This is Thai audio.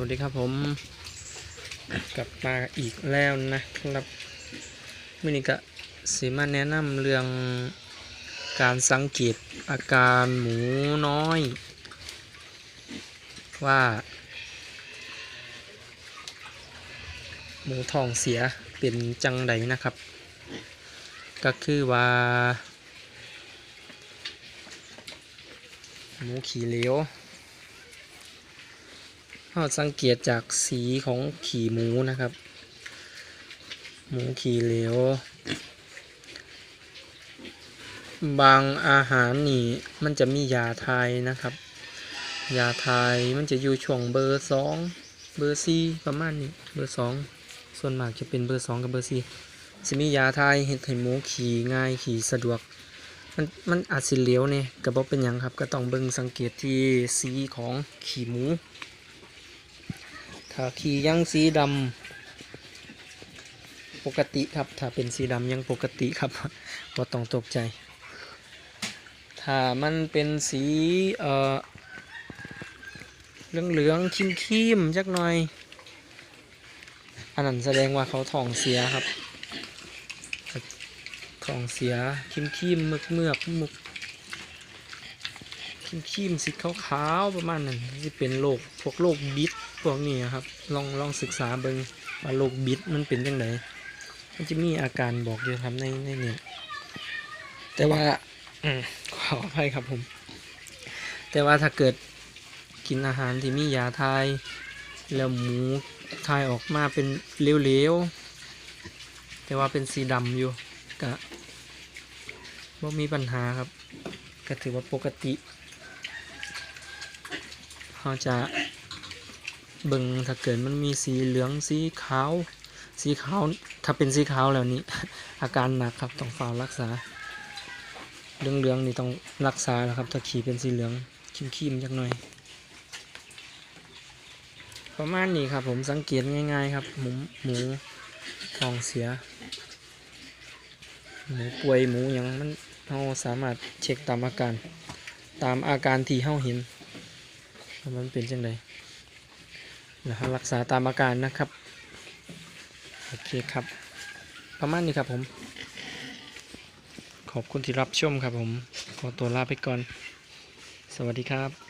วัสดีครับผมกลับมาอีกแล้วนะครับมินิกะสีมาแนะนำเรื่องการสังเกตอาการหมูน้อย ว่า หมูทองเสียเป็นจังไดนะครับ ก็คือว่า หมูขี่เหลว เราสังเกตจากสีของขี่หมูนะครับ หมูขี่เหลว บางอาหารนี่มันจะมียาไทยนะครับ ยาไทยมันจะอยู่ช่วงเบอร์สองเบอร์สี่ประมาณนี้เบอร์สองส่วนมากจะเป็นเบอร์สองกับเบอร์สี่จะมียาไทยเห็ดให้หมูขี่ง่ายขี่สะดวกมันมันอาจสิเหลวเนี่ยกระบอกเป็นยังครับ ก็ต้องเบิ่งสังเกตที่สีของขี่หมู ถ้าขี่ยังสีดำปกติครับ ถ้าเป็นสีดำยังปกติครับบ่ต้องตกใจ ถ้ามันเป็นสีเอ่อเหลืองเหลืองครีมครีมจักหน่อย อันนั้นแสดงว่าเขาท้องเสียครับท้องเสียครีมครีมเมือกเมือกมุกครีมครีมสีขาวๆประมาณนั้นที่เป็นโรคพวกโรคบิด วกนี้ครับ ลองลองศึกษาเบิงว่าโรคบิดมันเป็นยังไงมันจะมีอาการบอกอยู่ครับในในเนี้แต่ว่าอขออภัยครับผม แต่ว่าถ้าเกิดกินอาหารที่มียาทาย แล้วหมูทายออกมาเป็นเหลวๆ แต่ว่าเป็นสีดำอยู่ก็บ่มีปัญหาครับ ก็ถือว่าปกติเขาจะ เบิ่งถ้าเกิดมันมีสีเหลืองสีขาว สีขาวถ้าเป็นสีขาวแล้วนี้ อาการหนักครับต้องเฝ้ารักษาเหลืองเหลืองๆนี่ต้องรักษาแล้วครับถ้าขี่เป็นสีเหลืองคิมคิมๆจักหน่อย ประมาณนี้ครับ ผมสังเกตง่าย ๆ ครับ หมูหมูทองเสีย หมูป่วยหมูหยังมันเราสามารถเช็คตามอาการ ตามอาการที่เราเห็นว่ามันเป็นจังได นะครับรักษาตามอาการนะครับ โอเคครับ ประมาณนี้ครับผม ขอบคุณที่รับชมครับผม ขอตัวลาไปก่อน สวัสดีครับ